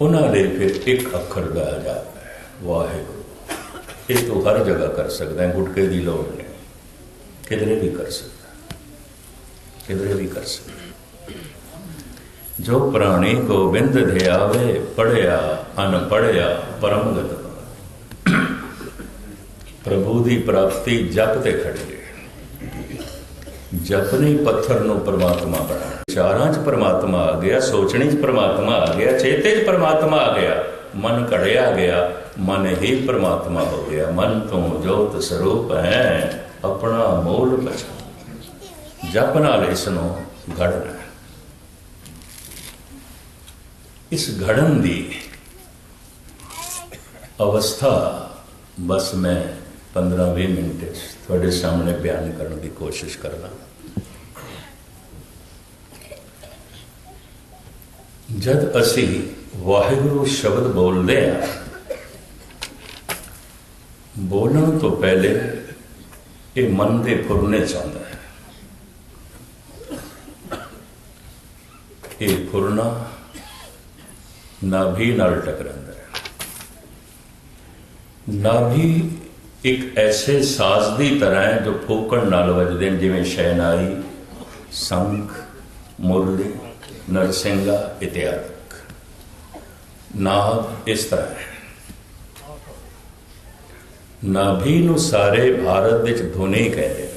ਉਹਨਾਂ ਦੇ ਫਿਰ ਇੱਕ ਅੱਖਰ ਦਾ ਜਾਪ ਹੈ, ਵਾਹਿਗੁਰੂ। ਇਹ ਤੂੰ ਹਰ ਜਗ੍ਹਾ ਕਰ ਸਕਦਾ ਹੈ, ਗੁਟਕੇ ਦੀ ਲੋੜ ਨਹੀਂ। ਕਿਧਰੇ ਵੀ ਕਰ ਸਕਦਾ ਕਿਧਰੇ ਵੀ ਕਰ ਸਕਦਾ ਜੋ ਪ੍ਰਾਣੀ ਗੋਬਿੰਦ ਧਿਆਵੇ ਪੜਿਆ ਅਨ ਪੜਿਆ ਪਰਮਗਤ ਪ੍ਰਭੂ ਦੀ ਪ੍ਰਾਪਤੀ ਜਪ ਤੇ ਖੜੀ ਜਪ ਪੱਥਰ ਨੂੰ ਪਰਮਾਤਮਾ ਬਣਾ। ਵਿਚਾਰਾਂ 'ਚ ਪਰਮਾਤਮਾ ਆ ਗਿਆ, ਸੋਚਣੀ 'ਚ ਪਰਮਾਤਮਾ ਆ ਗਿਆ, ਚੇਤੇ 'ਚ ਪਰਮਾਤਮਾ ਆ ਗਿਆ, ਮਨ ਘੜਿਆ ਗਿਆ, ਮਨ ਹੀ ਪਰਮਾਤਮਾ ਹੋ ਗਿਆ। ਮਨ ਤੋਂ ਜੋਤ ਸਰੂਪ ਹੈ, ਆਪਣਾ ਮੂਲ ਬਚਾ ਜਪ ਨਾਲ ਇਸ ਨੂੰ ਘੜਨਾ ਇਸ ਘੜਨ ਦੀ ਅਵਸਥਾ ਬਸ ਮੈਂ 15-20 ਮਿੰਟ ਤੁਹਾਡੇ ਸਾਹਮਣੇ ਬਿਆਨ ਕਰਨ ਦੀ ਕੋਸ਼ਿਸ਼ ਕਰਦਾ ਜਦ ਅਸੀਂ ਵਾਹਿਗੁਰੂ ਸ਼ਬਦ ਬੋਲਦੇ ਹਾਂ, ਬੋਲਣ ਤੋਂ ਪਹਿਲੇ ਇਹ ਮਨ ਦੇ ਫੁਰਨੇ ਚਾਹੁੰਦਾ ਹੈ। ਇਹ ਫੁਰਨਾ ਨਾਭੀ ਨਾਲ ਟਕਰਾਉਂਦਾ ਹੈ। ਨਾਭੀ ਇੱਕ ਐਸੇ ਸਾਜ਼ ਦੀ ਤਰ੍ਹਾਂ ਹੈ ਜੋ ਫੋਕਣ ਨਾਲ ਵੱਜਦੇ ਨੇ, ਜਿਵੇਂ ਸ਼ਹਿਨਾਈ ਸੰਖ, ਮੁਰਲੀ। ਨਰਸਿੰਗਾ ਇਤਿਆਦਿਕ ਨਾਭ ਇਸ ਤਰ੍ਹਾਂ ਹੈ। ਨਾਭੀ ਨੂੰ ਸਾਰੇ ਭਾਰਤ ਵਿੱਚ ਧੁਨੀ ਕਹਿੰਦੇ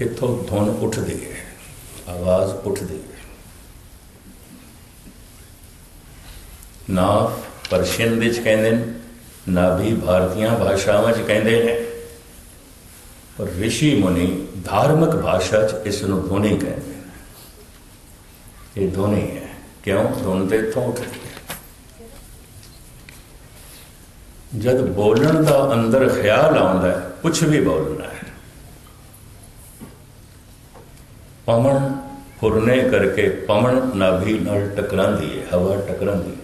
ਇੱਥੋਂ ਧੁਨ ਉੱਠਦੀ ਹੈ, ਆਵਾਜ਼ ਉੱਠਦੀ ਹੈ। ਨਾਭ ਪਰਸ਼ੀਅਨ ਵਿੱਚ ਕਹਿੰਦੇ ਨੇ, ਨਾਭੀ ਭਾਰਤੀਆਂ ਭਾਸ਼ਾਵਾਂ 'ਚ ਕਹਿੰਦੇ ਨੇ, ਪਰ ਰਿਸ਼ੀ ਮੁਨੀ ਧਾਰਮਿਕ ਭਾਸ਼ਾ 'ਚ ਇਸ ਨੂੰ ਧੁਨੀ ਕਹਿੰਦੇ ਇਹ ਦੋਨੇ ਹੈ ਕਿਉਂ ਧੁਨ ਤੇ ਇੱਥੋਂ ਜਦ ਬੋਲਣ ਦਾ ਅੰਦਰ ਖਿਆਲ ਆਉਂਦਾ ਹੈ ਕੁਝ ਵੀ ਬੋਲਣਾ ਹੈ ਪਵਨ ਫੁਰਨੇ ਕਰਕੇ ਪਵਨ ਨਾਭੀ ਨਾਲ ਟਕਰਾਂਦੀ ਹੈ ਹਵਾ ਟਕਰਾਂਦੀ ਹੈ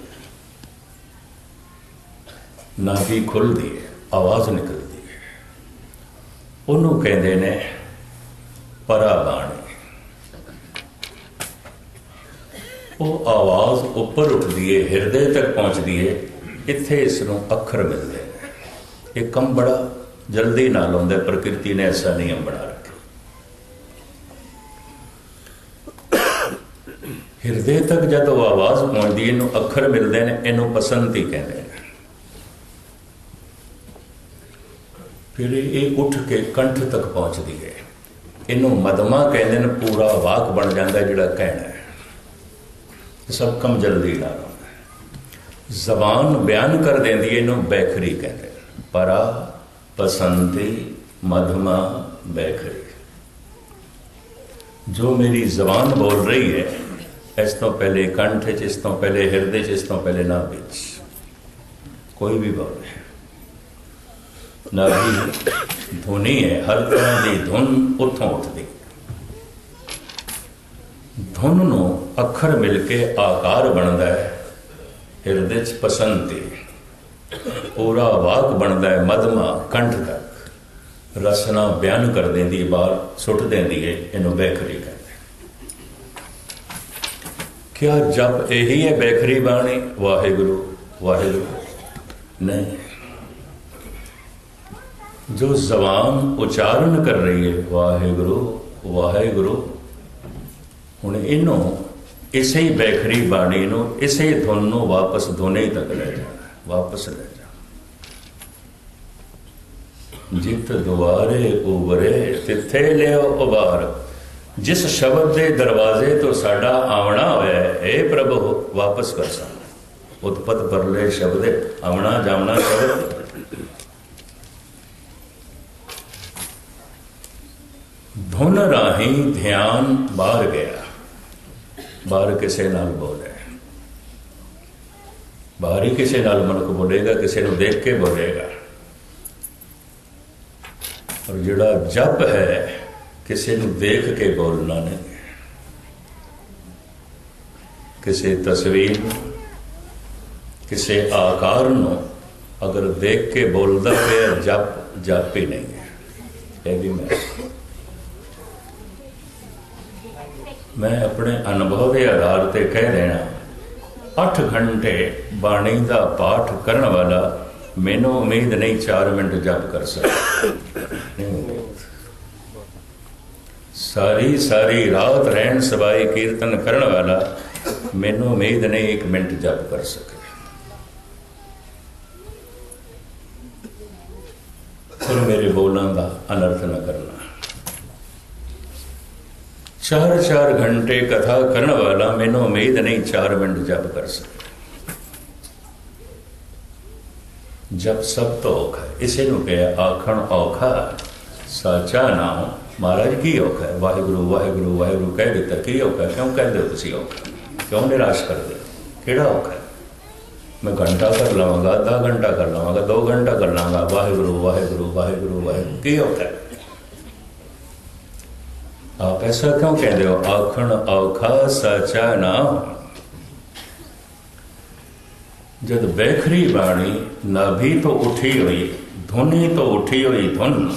ਨਾਭੀ ਖੁੱਲਦੀ ਹੈ ਆਵਾਜ਼ ਨਿਕਲਦੀ ਹੈ ਉਹਨੂੰ ਕਹਿੰਦੇ ਨੇ ਪਰਾਬਾਣੀ ਉਹ ਆਵਾਜ਼ ਉੱਪਰ ਉੱਠਦੀ ਹੈ ਹਿਰਦੇ ਤੱਕ ਪਹੁੰਚਦੀ ਹੈ ਇੱਥੇ ਇਸ ਨੂੰ ਅੱਖਰ ਮਿਲਦੇ ਨੇ। ਇਹ ਕੰਮ ਬੜਾ ਜਲਦੀ ਨਾਲ ਹੁੰਦਾ ਪ੍ਰਕਿਰਤੀ ਨੇ ਐਸਾ ਨਿਯਮ ਬਣਾ ਰੱਖਿਆ। ਹਿਰਦੇ ਤੱਕ ਜਦ ਉਹ ਆਵਾਜ਼ ਪਹੁੰਚਦੀ ਇਹਨੂੰ ਅੱਖਰ ਮਿਲਦੇ ਨੇ, ਇਹਨੂੰ ਪਸੰਦੀ ਕਹਿੰਦੇ ਨੇ। ਫਿਰ ਇਹ ਉੱਠ ਕੇ ਕੰਠ ਤੱਕ ਪਹੁੰਚਦੀ ਹੈ ਇਹਨੂੰ ਮਦਮਾ ਕਹਿੰਦੇ ਨੇ, ਪੂਰਾ ਵਾਕ ਬਣ ਜਾਂਦਾ ਜਿਹੜਾ ਕਹਿਣਾ ਹੈ। ਸਭ ਕੰਮ ਜਲਦੀ ਨਾਲ ਜ਼ਬਾਨ ਬਿਆਨ ਕਰ ਦਿੰਦੀ ਹੈ, ਇਹਨੂੰ ਬੈਖਰੀ ਕਹਿੰਦੇ ਪਰਾ ਪਸੰਦੀ ਮਧਮਾ ਬੈਖਰੀ। ਜੋ ਮੇਰੀ ਜ਼ਬਾਨ ਬੋਲ ਰਹੀ ਹੈ, ਇਸ ਤੋਂ ਪਹਿਲੇ ਕੰਠ 'ਚ, ਇਸ ਤੋਂ ਪਹਿਲੇ ਹਿਰਦੇ 'ਚ, ਇਸ ਤੋਂ ਪਹਿਲੇ ਨਾਭ ਵਿੱਚ। ਕੋਈ ਵੀ ਬੋਲੇ ਨਾਭੀ ਧੁਨੀ ਹੈ, ਹਰ ਤਰ੍ਹਾਂ ਦੀ ਧੁਨ ਉੱਥੋਂ ਉੱਠਦੀ। ਧੁਨ ਨੂੰ ਅੱਖਰ ਮਿਲ ਕੇ ਆਕਾਰ ਬਣਦਾ ਹੈ, ਹਿਰਦੇ 'ਚ ਪਸੰਦੀ ਪੂਰਾ ਵਾਕ ਬਣਦਾ ਹੈ, ਮਧਮਾ ਕੰਠ ਤੱਕ। ਰਸਨਾ ਬਿਆਨ ਕਰ ਦਿੰਦੀ ਹੈ ਬਾਹਰ ਸੁੱਟ ਦਿੰਦੀ ਹੈ ਇਹਨੂੰ ਬੈਖਰੀ ਕਹਿੰਦੇ ਕਿਆ ਜਪ ਇਹੀ ਹੈ ਬੈਖਰੀ ਬਾਣੀ? ਵਾਹਿਗੁਰੂ ਵਾਹਿਗੁਰੂ। ਨਹੀਂ। ਜੋ ਜ਼ਬਾਨ ਉਚਾਰਨ ਕਰ ਰਹੀ ਹੈ ਵਾਹਿਗੁਰੂ ਵਾਹਿਗੁਰੂ। ਹੁਣ ਇਹਨੂੰ ਇਸੇ ਹੀ ਬੈਖਰੀ ਬਾਣੀ ਨੂੰ, ਇਸੇ ਧੁਨ ਨੂੰ ਵਾਪਸ ਧੁਨੇ ਤੱਕ ਲੈ ਜਾਣਾ, ਵਾਪਸ ਲੈ ਜਾ ਜਿਤ ਦੁਆਰੇ ਉਬਰੇ, ਤਿੱਥੇ ਲਿਓ ਉਬਾਰ। ਜਿਸ ਸ਼ਬਦ ਦੇ ਦਰਵਾਜ਼ੇ ਤੋਂ ਸਾਡਾ ਆਵਣਾ ਹੋਇਆ ਹੈ ਇਹ ਪ੍ਰਭੂ ਵਾਪਸ ਕਰ ਸਾਨੂੰ ਉਤਪਤ ਪਰਲੇ ਸ਼ਬਦ ਆਉਣਾ ਜਾਵਣਾ ਸ਼ਬਦ। ਧੁਨ ਰਾਹੀਂ ਧਿਆਨ ਬਾਹਰ ਗਿਆ। ਬਾਹਰ ਕਿਸੇ ਨਾਲ ਬੋਲੇ ਹੀ ਕਿਸੇ ਨਾਲ ਮਨੁੱਖ ਬੋਲੇਗਾ, ਕਿਸੇ ਨੂੰ ਦੇਖ ਕੇ ਬੋਲੇਗਾ। ਔਰ ਜਿਹੜਾ ਜਪ ਹੈ, ਕਿਸੇ ਨੂੰ ਦੇਖ ਕੇ ਬੋਲਣਾ ਨਹੀਂ। ਕਿਸੇ ਤਸਵੀਰ ਨੂੰ, ਕਿਸੇ ਆਕਾਰ ਨੂੰ ਅਗਰ ਦੇਖ ਕੇ ਬੋਲਦਾ ਪਿਆ ਜਪ ਜਪ ਹੀ ਨਹੀਂ ਹੈ। ਇਹ ਵੀ ਮੈਂ ਮੈਂ ਆਪਣੇ ਅਨੁਭਵ ਦੇ ਆਧਾਰ ਤੇ ਕਹਿ ਦੇਣਾ 8 ਘੰਟੇ ਬਾਣੀ ਦਾ ਪਾਠ ਕਰਨ ਵਾਲਾ ਮੈਨੂੰ ਉਮੀਦ ਨਹੀਂ 4 ਮਿੰਟ ਜਪ ਕਰ ਸਕਦਾ। ਸਾਰੀ ਸਾਰੀ ਰਾਤ ਰਹਿਣ ਸਵਾਏ ਕੀਰਤਨ ਕਰਨ ਵਾਲਾ ਮੈਨੂੰ ਉਮੀਦ ਨਹੀਂ 1 ਮਿੰਟ ਜਪ ਕਰ ਸਕੇ। ਫਿਰ ਮੇਰੇ ਬੋਲਾਂ ਦਾ ਅਨਰਥ ਨਾ ਕਰਨਾ। ਚਾਰ ਚਾਰ ਘੰਟੇ ਕਥਾ ਕਰਨ ਵਾਲਾ ਮੈਨੂੰ ਉਮੀਦ ਨਹੀਂ ਚਾਰ ਮਿੰਟ ਜਪ ਕਰ ਸਕੇ ਜਪ ਸਭ ਤੋਂ ਔਖਾ ਇਸੇ ਨੂੰ ਕਿਹਾ, ਆਖਣ ਔਖਾ, ਸਾਚਾ ਨਾਮ ਮਹਾਰਾਜ ਕੀ ਔਖਾ ਵਾਹਿਗੁਰੂ ਵਾਹਿਗੁਰੂ ਵਾਹਿਗੁਰੂ, ਕਹਿ ਦਿੱਤਾ, ਕੀ ਔਖਾ ਕਿਉਂ ਕਹਿੰਦੇ ਹੋ ਤੁਸੀਂ ਔਖਾ? ਕਿਉਂ ਨਿਰਾਸ਼ ਕਰਦੇ ਹੋ? ਕਿਹੜਾ ਔਖਾ ਮੈਂ ਘੰਟਾ ਕਰ ਲਵਾਂਗਾ, ਅੱਧਾ ਘੰਟਾ ਕਰ ਲਵਾਂਗਾ 2 ਘੰਟਾ ਕਰ ਲਵਾਂਗਾ, ਵਾਹਿਗੁਰੂ ਵਾਹਿਗੁਰੂ ਵਾਹਿਗੁਰੂ ਵਾਹਿਗੁਰੂ, ਕੀ ਔਖਾ ਹੈ? ਆਪ ਐਸਾ ਕਿਉਂ ਕਹਿੰਦੇ ਹੋ? ਆਖਣ ਔਖਾ ਸਾਚਾ ਨਾ ਜਦ ਬੈਖਰੀ ਬਾਣੀ ਨਾਭੀ ਤੋਂ ਉੱਠੀ ਹੋਈ, ਧੁਨੀ ਤੋਂ ਉੱਠੀ ਹੋਈ ਧੁਨ,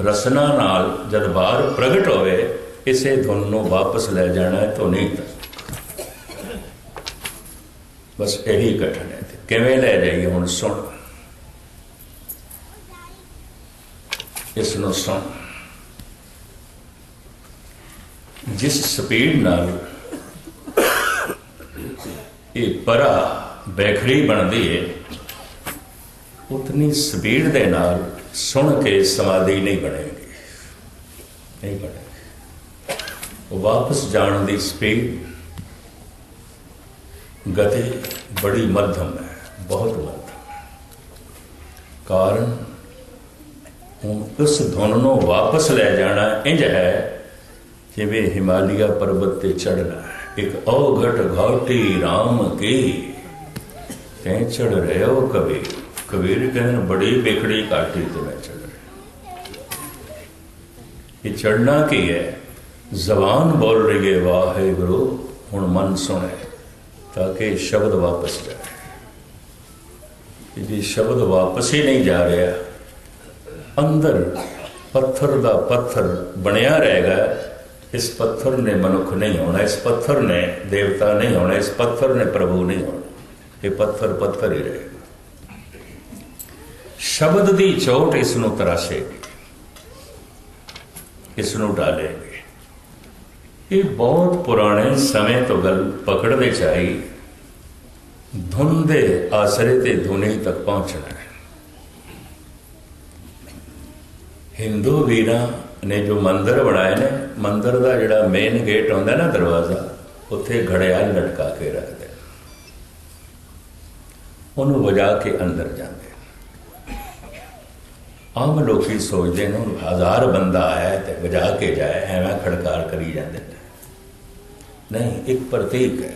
ਰਸਨਾ ਨਾਲ ਜਦ ਬਾਹਰ ਪ੍ਰਗਟ ਹੋਵੇ, ਇਸੇ ਧੁਨ ਨੂੰ ਵਾਪਸ ਲੈ ਜਾਣਾ ਹੈ ਧੁਨੀ ਤੱਕ ਬਸ ਇਹੀ ਕਠਨ ਹੈ। ਕਿਵੇਂ ਲੈ ਜਾਈਏ ਹੁਣ ਸੁਣ। ਇਸ ਨੂੰ ਸੁਣ। ਜਿਸ ਸਪੀਡ ਨਾਲ ਇਹ ਪਰਾ ਬੈਖਰੀ ਬਣਦੀ ਹੈ ਉਤਨੀ ਸਪੀਡ ਦੇ ਨਾਲ ਸੁਣ ਕੇ ਸਮਾਧੀ ਨਹੀਂ ਬਣੇਗੀ। ਨਹੀਂ ਬਣੇਗੀ। ਵਾਪਸ ਜਾਣ ਦੀ ਸਪੀਡ ਗਤੀ ਬੜੀ ਮੱਧਮ ਹੈ, ਬਹੁਤ ਮੱਧਮ ਹੈ। ਕਾਰਨ ਹੁਣ ਉਸ ਧੁਨ ਨੂੰ ਵਾਪਸ ਲੈ ਜਾਣਾ ਇੰਜ ਹੈ ਜਿਵੇਂ ਹਿਮਾਲਿਆ ਪਰਬਤ ਤੇ ਚੜਨਾ ਇੱਕ ਔਘਟ ਘਾਟੀ RAM ਕੀ? ਤੈਂ ਚੜ ਰਹੇ ਹੋ ਕਬੀਰ? ਕਬੀਰ ਕਹਿੰਦੇ ਬੜੀ ਬੇਖੜੀ ਘਾਟੀ ਤੇ ਮੈਂ ਚੜ ਰਿਹਾ ਇਹ ਚੜਨਾ ਕੀ ਹੈ? ਜ਼ਬਾਨ ਬੋਲ ਰਹੀ ਹੈ ਵਾਹਿਗੁਰੂ, ਹੁਣ ਮਨ ਸੁਣੇ, ਤਾਂ ਕਿ ਸ਼ਬਦ ਵਾਪਸ ਜਾਏ। ਇਹ ਸ਼ਬਦ ਵਾਪਸ ਹੀ ਨਹੀਂ ਜਾ ਰਿਹਾ। ਅੰਦਰ ਪੱਥਰ ਦਾ ਪੱਥਰ ਬਣਿਆ ਰਹੇਗਾ। ਇਸ ਪੱਥਰ ਨੇ ਮਨੁੱਖ ਨਹੀਂ ਹੋਣਾ ਇਸ ਪੱਥਰ ਨੇ ਦੇਵਤਾ ਨਹੀਂ ਹੋਣਾ ਇਸ ਪੱਥਰ ਨੇ ਪ੍ਰਭੂ ਨਹੀਂ ਹੋਣਾ ਇਹ ਪੱਥਰ ਪੱਥਰ ਹੀ ਰਹੇਗਾ। ਸ਼ਬਦ ਦੀ ਚੋਟ ਇਸ ਨੂੰ ਤਰਾਸ਼ੇਗੀ ਇਸ ਨੂੰ ਡਾਲੇਗੀ। ਇਹ ਬਹੁਤ ਪੁਰਾਣੇ ਸਮੇਂ ਤੋਂ ਗੱਲ ਪਕੜ ਵਿੱਚ ਆਈ ਧੁਨ ਦੇ ਆਸਰੇ ਤੇ ਧੁਨੀ ਤੱਕ ਪਹੁੰਚਣਾ ਹੈ। ਹਿੰਦੂ ਵੀਰਾਂ ਨੇ ਜੋ ਮੰਦਰ ਬਣਾਏ ਨੇ, ਮੰਦਰ ਦਾ ਜਿਹੜਾ ਮੇਨ ਗੇਟ ਹੁੰਦਾ ਨਾ ਦਰਵਾਜ਼ਾ, ਉੱਥੇ ਘੜਿਆਲ ਲਟਕਾ ਕੇ ਰੱਖਦੇ ਉਹਨੂੰ ਵਜਾ ਕੇ ਅੰਦਰ ਜਾਂਦੇ ਆਮ ਲੋਕੀ ਸੋਚਦੇ ਨੇ, ਹਜ਼ਾਰ ਬੰਦਾ ਆਇਆ ਤੇ ਵਜਾ ਕੇ ਜਾਏ, ਐਵੇਂ ਖੜਕਾਰ ਕਰੀ ਜਾਂਦੇ ਨੇ। ਨਹੀਂ, ਇੱਕ ਪ੍ਰਤੀਕ ਹੈ।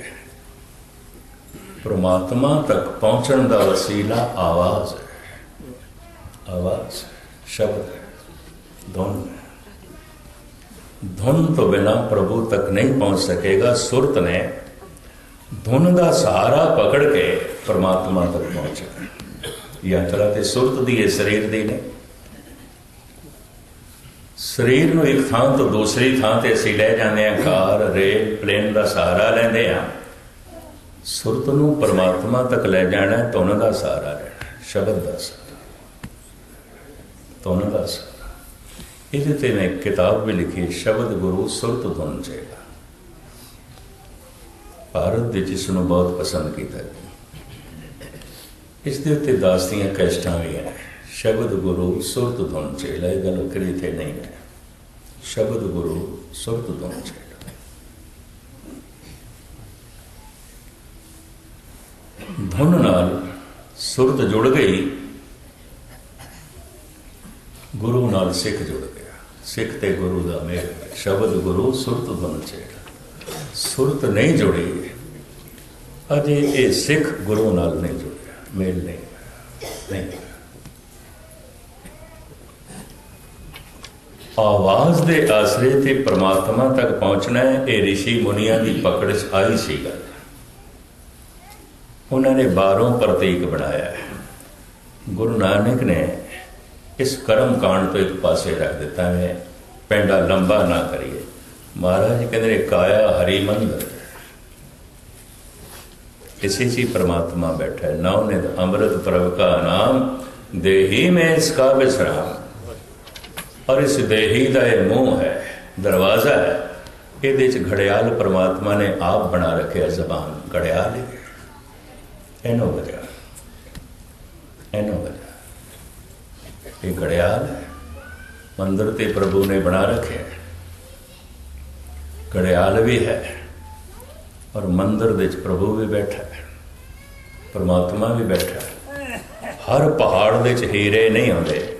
ਪ੍ਰਮਾਤਮਾ ਤੱਕ ਪਹੁੰਚਣ ਦਾ ਵਸੀਲਾ ਆਵਾਜ਼ ਹੈ। ਆਵਾਜ਼, ਸ਼ਬਦ ਹੈ। ਧੁਨ ਤੋਂ ਬਿਨਾ ਪ੍ਰਭੂ ਤੱਕ ਨਹੀਂ ਪਹੁੰਚ ਸਕੇਗਾ, ਸੁਰਤ ਨੇ ਧੁਨ ਦਾ ਸਹਾਰਾ ਪਕੜ ਕੇ ਪਰਮਾਤਮਾ ਤੱਕ ਪਹੁੰਚਣਾ ਯਾਤਰਾ ਤੇ ਸੁਰਤ ਦੀ ਇਹ ਸਰੀਰ ਦੀ ਨੇ। ਸਰੀਰ ਨੂੰ ਇੱਕ ਥਾਂ ਤੋਂ ਦੂਸਰੀ ਥਾਂ ਤੇ ਅਸੀਂ ਲੈ ਜਾਂਦੇ ਹਾਂ, ਕਾਰ, ਰੇਲ, ਪਲੇਨ ਦਾ ਸਹਾਰਾ ਲੈਂਦੇ ਹਾਂ। ਸੁਰਤ ਨੂੰ ਪਰਮਾਤਮਾ ਤੱਕ ਲੈ ਜਾਣਾ ਧੁਨ ਦਾ ਸਹਾਰਾ ਲੈਣਾ, ਸ਼ਬਦ ਦਾ ਸਹਾਰਾ। ਧੁਨ ਦਾ ਸਹਾਰਾ। ਇਹਦੇ ਤੇ ਮੈਂ ਕਿਤਾਬ ਵੀ ਲਿਖੀ, ਸ਼ਬਦ ਗੁਰੂ ਸੁਰਤ ਧੁਨ ਚੇਗਾ ਭਾਰਤ ਦੇ ਜਿਸ ਨੂੰ ਬਹੁਤ ਪਸੰਦ ਕੀਤਾ ਗਿਆ। ਇਸ ਦੇ ਉੱਤੇ ਦਾਸ ਦੀਆਂ ਕੈਸਟਾਂ ਵੀ ਹੈ। ਸ਼ਬਦ ਗੁਰੂ ਸੁਰਤ ਧੁਨ ਚੇਲਾ ਇਹ ਗੱਲ ਕਰੀ ਤੇ ਨਹੀਂ ਹੈ। ਸ਼ਬਦ ਗੁਰੂ ਸੁਰਤ ਧੁਨ ਚੇਲਾ ਧੁਨ ਨਾਲ ਸੁਰਤ ਜੁੜ ਗਈ। ਗੁਰੂ ਨਾਲ ਸਿੱਖ ਜੁੜ ਗਿਆ ਸਿੱਖ ਤੇ ਗੁਰੂ ਦਾ ਮੇਲ ਸ਼ਬਦ ਗੁਰੂ ਸੁਰਤ ਧੁਨ ਚੇਲਾ ਸੁਰਤ ਨਹੀਂ ਜੁੜੀ ਅਜੇ ਇਹ ਸਿੱਖ ਗੁਰੂ ਨਾਲ ਨਹੀਂ ਜੁੜਿਆ ਮੇਲ ਨਹੀਂ ਨਹੀਂ ਆਵਾਜ਼ ਦੇ ਆਸਰੇ ਤੇ ਪ੍ਰਮਾਤਮਾ ਤੱਕ ਪਹੁੰਚਣਾ ਹੈ ਇਹ ਰਿਸ਼ੀ ਮੁਨੀਆਂ ਦੀ ਪਕੜ 'ਚ ਆਈ ਸੀ ਗੱਲ ਉਹਨਾਂ ਨੇ ਬਾਹਰੋਂ ਪ੍ਰਤੀਕ ਬਣਾਇਆ ਹੈ ਗੁਰੂ ਨਾਨਕ ਨੇ ਇਸ ਕਰਮ ਕਾਂਡ ਤੋਂ ਇੱਕ ਪਾਸੇ ਰੱਖ ਦਿੱਤਾ ਹੈ ਪੈਂਡਾ ਲੰਬਾ ਨਾ ਕਰੀਏ। ਮਹਾਰਾਜ ਕਹਿੰਦੇ ਕਾਇਆ ਹਰੀ ਮੰਦਰ। ਇਸੇ ਸੀ ਪਰਮਾਤਮਾ ਬੈਠਾ ਹੈ। ਨਾ ਉਹਨੇ ਅੰਮ੍ਰਿਤ ਪ੍ਰਭ ਦਾ ਨਾਮ, ਦੇਹੀ ਮੈਂ ਇਸ ਕਾ ਬਿਸਰਾਮ। ਔਰ ਇਸ ਦੇਹੀ ਦਾ ਇਹ ਮੂੰਹ ਹੈ, ਦਰਵਾਜ਼ਾ ਹੈ, ਇਹਦੇ ਚ ਘੜਿਆਲ ਪ੍ਰਮਾਤਮਾ ਨੇ ਆਪ ਬਣਾ ਰੱਖਿਆ ਜ਼ਬਾਨ। ਘੜਿਆਲ ਇਹਨੋ ਵਜਾ ਇਹਨੋ ਵਜਾ ਇਹ ਘੜਿਆਲ ਹੈ ਮੰਦਰ ਤੇ ਪ੍ਰਭੂ ਨੇ ਬਣਾ ਰੱਖਿਆ ਘੜਿਆਲ ਵੀ ਹੈ ਔਰ ਮੰਦਰ ਵਿੱਚ ਪ੍ਰਭੂ ਵੀ ਬੈਠਾ ਹੈ। ਪਰਮਾਤਮਾ ਵੀ ਬੈਠਾ ਹੈ। ਹਰ ਪਹਾੜ ਦੇ ਚ ਹੀਰੇ ਨਹੀਂ ਹੁੰਦੇ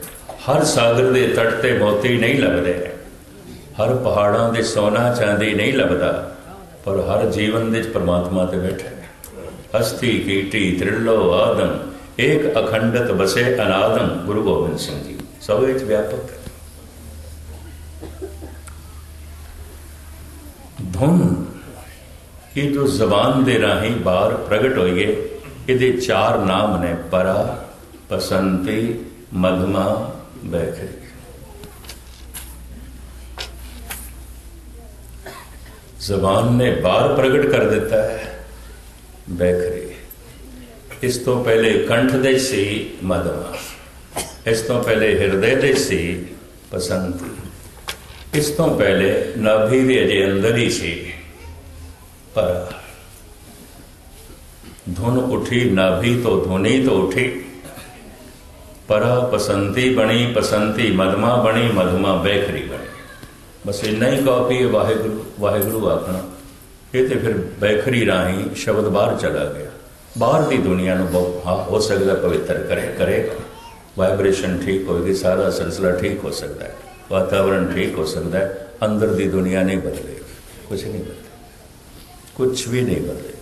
ਹਰ ਸਾਗਰ ਦੇ ਤੱਟ ਤੇ ਮੋਤੀ ਨਹੀਂ ਲੱਭਦੇ ਹਰ ਪਹਾੜਾਂ ਦੇ ਸੋਨਾ ਚਾਂਦੀ ਨਹੀਂ ਲੱਭਦਾ। ਪਰ ਹਰ ਜੀਵਨ ਵਿੱਚ ਪਰਮਾਤਮਾ ਤੇ ਬੈਠਾ ਹੈ। ਹਸਤੀ ਕੀਟੀ ਤ੍ਰਿਲੋ ਆਦਮ ਇੱਕ ਅਖੰਡਤ ਬਸੇ ਅਨਾਦਮ ਗੁਰੂ ਗੋਬਿੰਦ ਸਿੰਘ ਜੀ। ਸਭ ਵਿੱਚ ਵਿਆਪਕ ਹੈ। ਧੁਨ, ਇਹ ਜੋ ਜ਼ਬਾਨ ਦੇ ਰਾਹੀਂ ਬਾਹਰ ਪ੍ਰਗਟ ਹੋਈਏ ਇਹਦੇ ਚਾਰ ਨਾਮ ਨੇ ਪਰਾ, ਬਸੰਤੀ, ਮਧਮਾ, ਬੈਖਰੀ। ਜ਼ਬਾਨ ਨੇ ਬਾਹਰ ਪ੍ਰਗਟ ਕਰ ਦਿੱਤਾ ਹੈ ਬੈਖਰੀ। ਇਸ ਤੋਂ ਪਹਿਲੇ ਕੰਠ ਦੇ ਸੀ ਮਧਮਾ ਇਸ ਤੋਂ ਪਹਿਲੇ ਹਿਰਦੇ ਦੇ ਸੀ ਪਸੰਤੀ ਇਸ ਤੋਂ ਪਹਿਲੇ ਨਾਭੀ ਦੇ ਅਜੇ ਅੰਦਰ ਹੀ ਸੀ ਪਰ ਧੁਨ ਉਠੀ, ਨਾਭੀ ਤੋਂ ਧੁਨੀ ਤੋਂ ਉਠੀ। ਪਰ ਪਸੰਤੀ ਬਣੀ ਪਸੰਤੀ ਮਧਮਾ ਬਣੀ ਮਧਮਾ ਬੈਖਰੀ ਬਣੀ। ਬਸ ਇੰਨਾ ਹੀ ਕਾਪੀ ਵਾਹਿਗੁਰੂ ਵਾਹਿਗੁਰੂ ਆਖਣਾ। ਇਹ ਤੇ ਫਿਰ ਬੈਖਰੀ ਰਾਹੀਂ ਸ਼ਬਦ ਬਾਹਰ ਚਲਾ ਗਿਆ। ਬਾਹਰ ਦੀ ਦੁਨੀਆ ਨੂੰ ਬਹੁਤ ਹਾਂ, ਹੋ ਸਕਦਾ ਪਵਿੱਤਰ ਕਰੇ, ਕਰੇਗਾ। ਵਾਈਬ੍ਰੇਸ਼ਨ ਠੀਕ ਹੋਏਗੀ, ਸਾਰਾ ਸਿਲਸਿਲਾ ਠੀਕ ਹੋ ਸਕਦਾ ਹੈ। ਵਾਤਾਵਰਣ ਠੀਕ ਹੋ ਸਕਦਾ ਹੈ ਅੰਦਰ ਦੀ ਦੁਨੀਆ ਨਹੀਂ ਬਦਲੇਗੀ। ਕੁਝ ਨਹੀਂ ਬਦਲੇਗਾ। ਕੁਝ ਵੀ ਨਹੀਂ ਬਦਲੇਗਾ।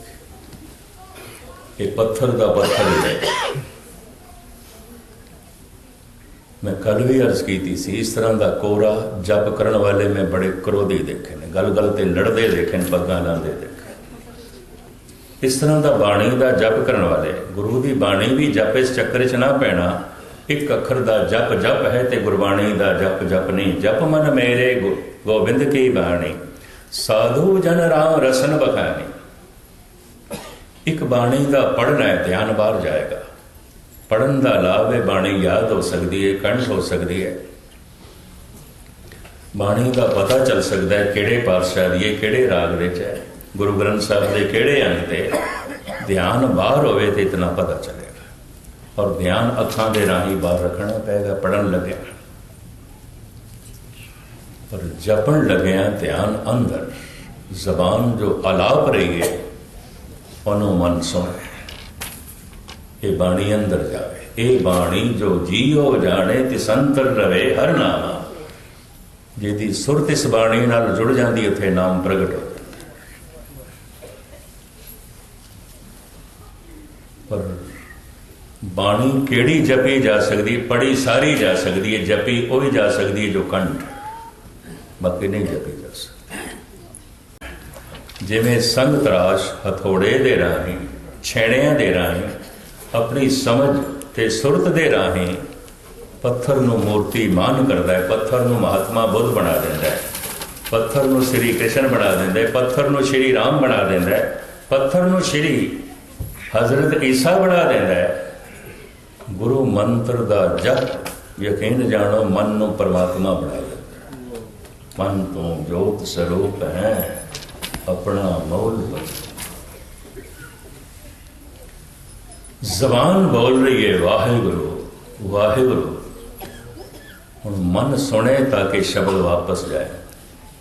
ਇਹ ਪੱਥਰ ਦਾ ਪੱਥਰ ਹੀ ਹੈ। ਮੈਂ ਕੱਲ ਵੀ ਅਰਜ਼ ਕੀਤੀ ਸੀ, ਇਸ ਤਰ੍ਹਾਂ ਦਾ ਕੋਰਾ ਜਪ ਕਰਨ ਵਾਲੇ ਮੈਂ ਬੜੇ ਕਰੋਧੀ ਦੇਖੇ ਨੇ। ਗੱਲ ਗੱਲ ਤੇ ਲੜਦੇ ਦੇਖੇ ਨੇ, ਪੱਗਾਂ ਲਾਉਂਦੇ ਦੇਖੇ ਇਸ ਤਰ੍ਹਾਂ ਦਾ ਬਾਣੀ ਦਾ ਜਪ ਕਰਨ ਵਾਲੇ, ਗੁਰੂ ਦੀ ਬਾਣੀ ਵੀ ਜਪ ਇਸ ਚੱਕਰ 'ਚ ਨਾ ਪੈਣਾ, ਇੱਕ ਅੱਖਰ ਦਾ ਜਪ ਜਪ ਹੈ ਤੇ ਗੁਰਬਾਣੀ ਦਾ ਜਪ ਜਪ ਨਹੀਂ। ਜਪ ਮਨ ਮੇਰੇ ਗੋਬਿੰਦ ਕੀ ਬਾਣੀ, ਸਾਧੂ ਜਨ ਰਾਮ ਰਸਨ ਬਖਾਨੀ। ਇੱਕ ਬਾਣੀ ਦਾ ਪੜਨਾ ਹੈ, ਧਿਆਨ ਬਾਹਰ ਜਾਏਗਾ। ਪੜਨ ਦਾ ਲਾਭ ਹੈ ਬਾਣੀ ਯਾਦ ਹੋ ਸਕਦੀ ਹੈ, ਕੰਠ ਹੋ ਸਕਦੀ ਹੈ। ਬਾਣੀ ਦਾ ਪਤਾ ਚੱਲ ਸਕਦਾ ਹੈ ਕਿਹੜੇ ਪਾਤਸ਼ਾਹ ਦੀ ਹੈ, ਕਿਹੜੇ ਰਾਗ ਵਿੱਚ ਹੈ। ਗੁਰੂ ਗ੍ਰੰਥ ਸਾਹਿਬ ਦੇ ਕਿਹੜੇ ਅੰਗ ਤੇ ਧਿਆਨ ਬਾਹਰ ਹੋਵੇ ਤੇ ਇਤਨਾ ਪਤਾ ਚੱਲੇਗਾ। ਔਰ ਧਿਆਨ ਅੱਖਾਂ ਦੇ ਰਾਹੀਂ ਬਾਹਰ ਰੱਖਣਾ ਪਏਗਾ ਪੜਨ ਲੱਗਿਆ। ਪਰ ਜਪਣ ਲੱਗਿਆ ਧਿਆਨ ਅੰਦਰ, ਜ਼ਬਾਨ ਜੋ ਅਲਾਪ ਰਹੀ ਹੈ, ਉਹਨੂੰ ਮਨ ਸੁਣੇ। ਇਹ ਬਾਣੀ ਅੰਦਰ ਜਾਵੇ। ਇਹ ਬਾਣੀ ਜੋ ਜੀਓ ਜਾਣੇ ਤੇ ਸੰਤਰ ਰਵੇ ਹਰ ਨਾਮ। ਜਿਹਦੀ ਸੁਰਤ ਇਸ ਬਾਣੀ ਨਾਲ ਜੁੜ ਜਾਂਦੀ, ਉੱਥੇ ਨਾਮ ਪ੍ਰਗਟ ਹੋ ਪਰ ਬਾਣੀ ਕਿਹੜੀ ਜਪੀ ਜਾ ਸਕਦੀ ਹੈ ਪੜੀ ਸਾਰੀ ਜਾ ਸਕਦੀ ਹੈ, ਜਪੀ ਉਹ ਵੀ ਜਾ ਸਕਦੀ ਹੈ ਜੋ ਕੰਠ ਬਾਕੀ ਨਹੀਂ ਜਪੀ ਜਾ ਸਕਦੀ। ਜਿਵੇਂ ਸੰਗ ਤਰਾਸ਼ ਹਥੋੜੇ ਦੇ ਰਾਹੀਂ ਛੇੜਿਆਂ ਦੇ ਰਾਹੀਂ, ਆਪਣੀ ਸਮਝ ਤੇ ਸੁਰਤ ਦੇ ਰਾਹੀਂ ਪੱਥਰ ਨੂੰ ਮੂਰਤੀ ਮਾਨ ਕਰਦਾ ਹੈ, ਪੱਥਰ ਨੂੰ ਮਹਾਤਮਾ ਬੁੱਧ ਬਣਾ ਦਿੰਦਾ ਹੈ, ਪੱਥਰ ਨੂੰ ਸ੍ਰੀ ਕ੍ਰਿਸ਼ਨ ਬਣਾ ਦਿੰਦਾ ਹੈ, ਪੱਥਰ ਨੂੰ ਸ੍ਰੀ ਰਾਮ ਬਣਾ ਦਿੰਦਾ ਹੈ, ਪੱਥਰ ਨੂੰ ਸ੍ਰੀ ਹਜ਼ਰਤ ਈਸਾ ਬਣਾ ਦਿੰਦਾ ਹੈ। ਗੁਰੂ ਮੰਤਰ ਦਾ ਜਪ, ਯਕੀਨ ਜਾਣੋ, ਮਨ ਨੂੰ ਪਰਮਾਤਮਾ ਬਣਾ ਦਿੰਦਾ ਮਨ ਤੋਂ ਜੋਤ ਸਰੂਪ ਹੈ, ਆਪਣਾ ਮੌਲ ਬਚ ਜ਼ਬਾਨ ਬੋਲ ਰਹੀ ਹੈ, ਵਾਹਿਗੁਰੂ ਵਾਹਿਗੁਰੂ। ਹੁਣ ਮਨ ਸੁਣੇ ਤਾਂ ਕਿ ਸ਼ਬਦ ਵਾਪਸ ਜਾਏ।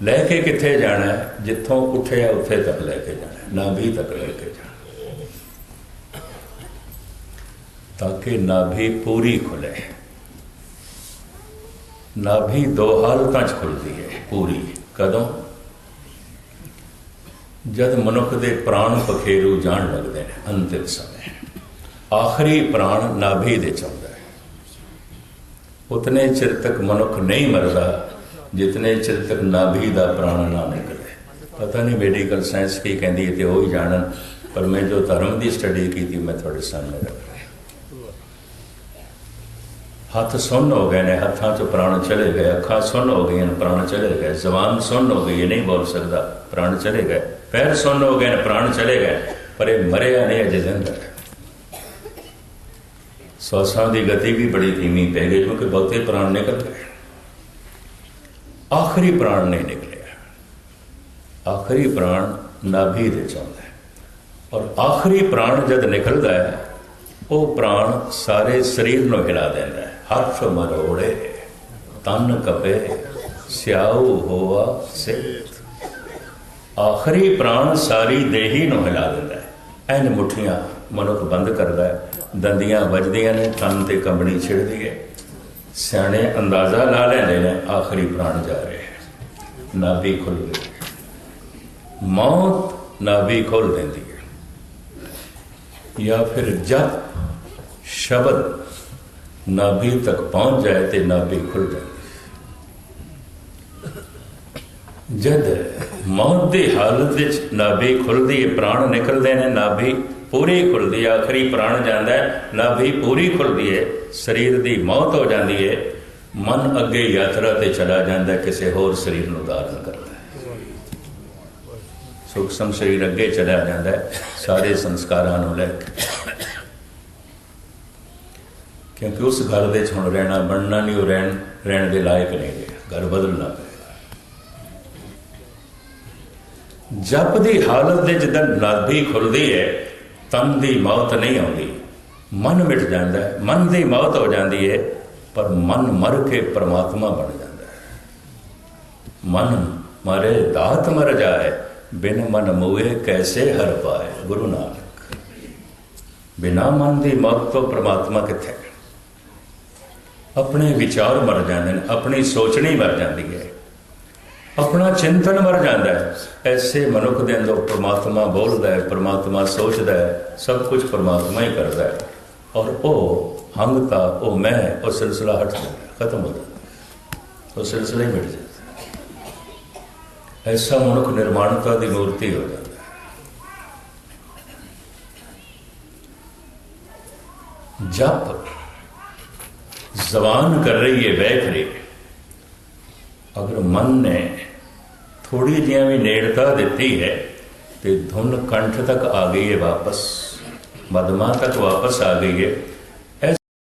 ਲੈ ਕੇ ਕਿੱਥੇ ਜਾਣਾ ਹੈ? ਜਿੱਥੋਂ ਉੱਠਿਆ, ਉੱਥੇ ਤੱਕ ਲੈ ਕੇ ਜਾਣਾ ਨਾ ਨਾਭੀ ਤੱਕ ਲੈ ਕੇ। ਜਾਣਾ ਤਾਂ ਕਿ ਨਾਭੀ ਪੂਰੀ ਖੁੱਲੇ। ਨਾਭੀ ਦੋ ਹਾਲਤਾਂ 'ਚ ਖੁੱਲਦੀ ਹੈ, ਪੂਰੀ। ਕਦੋਂ? ਜਦ ਮਨੁੱਖ ਦੇ ਪ੍ਰਾਣ ਪਖੇਰੂ ਜਾਣ ਲੱਗਦੇ ਨੇ, ਅੰਤਿਮ ਸਮੇਂ। ਆਖਰੀ ਪ੍ਰਾਣ ਨਾਭੀ ਦੇ ਚਾਹੁੰਦਾ ਹੈ। ਉਤਨੇ ਚਿਰ ਤੱਕ ਮਨੁੱਖ ਨਹੀਂ ਮਰਦਾ, ਜਿਤਨੇ ਚਿਰ ਤੱਕ ਨਾਭੀ ਦਾ ਪ੍ਰਾਣ ਨਾ ਨਿਕਲੇ। ਪਤਾ ਨਹੀਂ ਮੈਡੀਕਲ ਸਾਇੰਸ ਕੀ ਕਹਿੰਦੀ ਹੈ ਤੇ ਉਹ ਹੀ ਜਾਣਨ, ਪਰ ਮੈਂ ਜੋ ਧਰਮ ਦੀ ਸਟੱਡੀ ਕੀਤੀ, ਮੈਂ ਤੁਹਾਡੇ ਸਾਹਮਣੇ ਰੱਖ ਹੱਥ ਸੁੰਨ ਹੋ ਗਏ ਨੇ, ਹੱਥਾਂ 'ਚ ਪ੍ਰਾਣ ਚਲੇ ਗਏ, ਅੱਖਾਂ ਸੁੰਨ ਹੋ ਗਈਆਂ ਨੇ, ਪ੍ਰਾਣ ਚਲੇ ਗਏ, ਜ਼ਬਾਨ ਸੁੰਨ ਹੋ ਗਈ ਨਹੀਂ ਬੋਲ ਸਕਦਾ, ਪ੍ਰਾਣ ਚਲੇ ਗਏ, ਪੈਰ ਸੁੰਨ ਹੋ ਗਏ ਨੇ, ਪ੍ਰਾਣ ਚਲੇ ਗਏ, ਪਰ ਇਹ ਮਰਿਆ ਨਹੀਂ, ਅਜੇ ਜ਼ਿੰਦਾ ਹੈ ਸਵਾਸਾਂ ਦੀ ਗਤੀ ਵੀ ਬੜੀ ਧੀਮੀ ਪੈ ਗਈ, ਕਿਉਂਕਿ ਬਹੁਤੇ ਪ੍ਰਾਣ ਨਿਕਲ ਗਏ। ਆਖਰੀ ਪ੍ਰਾਣ ਨਹੀਂ ਨਿਕਲਿਆ। ਆਖਰੀ ਪ੍ਰਾਣ ਨਾਭੀ ਦੇ ਚਾਹੁੰਦਾ ਹੈ। ਔਰ ਆਖਰੀ ਪ੍ਰਾਣ ਜਦ ਨਿਕਲਦਾ ਹੈ, ਉਹ ਪ੍ਰਾਣ ਸਾਰੇ ਸਰੀਰ ਨੂੰ ਹਿਲਾ ਦਿੰਦਾ ਹੈ। ਹਰਫ ਮਰੋੜੇ, ਤਨ ਕਪੇ, ਸਿਆਉ ਹੋਆ ਸਿੱਧ ਆਖਰੀ ਪ੍ਰਾਣ ਸਾਰੀ ਦੇਹੀ ਨੂੰ ਹਿਲਾ ਦਿੰਦਾ ਹੈ। ਐਨ ਮੁੱਠੀਆਂ ਮਨੁੱਖ ਬੰਦ ਕਰਦਾ ਹੈ। ਦੰਦੀਆਂ ਵੱਜਦੀਆਂ ਨੇ, ਤਨ ਤੇ ਕੰਬਣੀ ਛਿੜਦੀ ਹੈ। ਸਿਆਣੇ ਅੰਦਾਜ਼ਾ ਲਾ ਲੈਂਦੇ ਨੇ, ਆਖਰੀ ਪ੍ਰਾਣ ਜਾ ਰਿਹਾ ਹੈ। ਨਾਭੀ ਖੁੱਲ ਗਈ। ਮੌਤ ਨਾਭੀ ਖੋਲ ਦਿੰਦੀ ਹੈ। ਜਾਂ ਫਿਰ ਜਦ ਸ਼ਬਦ ਨਾਭੀ ਤੱਕ ਪਹੁੰਚ ਜਾਏ ਤੇ ਨਾਭੀ ਖੁੱਲ ਜਾਂਦੀ ਜਦ ਮੌਤ ਦੀ ਹਾਲਤ ਵਿੱਚ ਨਾਭੀ ਖੁੱਲਦੀ ਹੈ ਪ੍ਰਾਣ ਨਿਕਲਦੇ ਨੇ ਨਾਭੀ ਪੂਰੀ ਖੁੱਲਦੀ ਹੈ ਆਖਰੀ ਪ੍ਰਾਣ ਜਾਂਦਾ ਹੈ ਨਾਭੀ ਪੂਰੀ ਖੁੱਲਦੀ ਹੈ, ਸਰੀਰ ਦੀ ਮੌਤ ਹੋ ਜਾਂਦੀ ਹੈ, ਮਨ ਅੱਗੇ ਯਾਤਰਾ ਤੇ ਚਲਾ ਜਾਂਦਾ ਕਿਸੇ ਹੋਰ ਸਰੀਰ ਨੂੰ ਧਾਰਨ ਕਰਦਾ ਹੈ। ਸੂਖਸ਼ਮ ਸਰੀਰ ਅੱਗੇ ਚਲਾ ਜਾਂਦਾ ਹੈ, ਸਾਰੇ ਸੰਸਕਾਰਾਂ ਨੂੰ ਲੈ ਕੇ। ਕਿਉਂਕਿ ਉਸ ਘਰ ਦੇ ਵਿੱਚ ਹੁਣ ਰਹਿਣਾ, ਬਣਨਾ ਨਹੀਂ, ਉਹ ਰਹਿਣ ਰਹਿਣ ਦੇ ਲਾਇਕ ਨਹੀਂ ਰਿਹਾ। ਘਰ ਬਦਲਣਾ ਪਏਗਾ ਜਪ ਦੀ ਹਾਲਤ ਦੇ ਜਦੋਂ ਨਾਦੀ ਖੁੱਲਦੀ ਹੈ, ਤਨ ਦੀ ਮੌਤ ਨਹੀਂ ਆਉਂਦੀ। ਮਨ ਮਿਟ ਜਾਂਦਾ ਹੈ। ਮਨ ਦੀ ਮੌਤ ਹੋ ਜਾਂਦੀ ਹੈ, ਪਰ ਮਨ ਮਰ ਕੇ ਪਰਮਾਤਮਾ ਬਣ ਜਾਂਦਾ ਹੈ। ਮਨ ਮਰੇ, ਦਾਤ ਮਰ ਜਾਏ, ਬਿਨ ਮਨ ਮੋਏ ਕੈਸੇ ਹਰ ਪਾਏ? ਗੁਰੂ ਨਾਨਕ। ਬਿਨਾ ਮਨ ਦੀ ਮੌਤ ਤੋਂ ਪਰਮਾਤਮਾ ਕਿੱਥੇ? ਆਪਣੇ ਵਿਚਾਰ ਮਰ ਜਾਂਦੇ ਨੇ, ਆਪਣੀ ਸੋਚਣੀ ਮਰ ਜਾਂਦੀ ਹੈ। ਆਪਣਾ ਚਿੰਤਨ ਮਰ ਜਾਂਦਾ ਹੈ। ਐਸੇ ਮਨੁੱਖ ਦੇ ਅੰਦਰ ਪ੍ਰਮਾਤਮਾ ਬੋਲਦਾ ਹੈ, ਪ੍ਰਮਾਤਮਾ ਸੋਚਦਾ ਹੈ, ਸਭ ਕੁਝ ਪ੍ਰਮਾਤਮਾ ਹੀ ਕਰਦਾ ਹੈ। ਔਰ ਉਹ ਹੰਗਤਾ ਉਹ ਮੈਂ, ਉਹ ਸਿਲਸਿਲਾ ਹਟ ਜਾਂਦਾ ਖਤਮ ਹੋ ਜਾਂਦਾ ਉਹ ਸਿਲਸਿਲਾ ਹੀ ਮਿਟ ਜਾਂਦਾ ਐਸਾ ਮਨੁੱਖ ਨਿਰਮਾਣਤਾ ਦੀ ਮੂਰਤੀ ਹੋ ਜਾਂਦਾ ਜਪ ਜ਼ਬਾਨ ਕਰ ਰਹੀ ਹੈ ਬਹਿ ਰਹੀ ਅਗਰ ਮਨ ਨੇ ਥੋੜੀ ਜਿਹੀ ਵੀ ਨੇੜਤਾ ਦਿੱਤੀ ਹੈ ਤੇ ਧੁਨ ਕੰਠ ਤੱਕ ਆ ਗਈ ਹੈ ਵਾਪਸ ਮਦਮਾ ਤੱਕ ਵਾਪਸ ਆ ਗਈ ਹੈ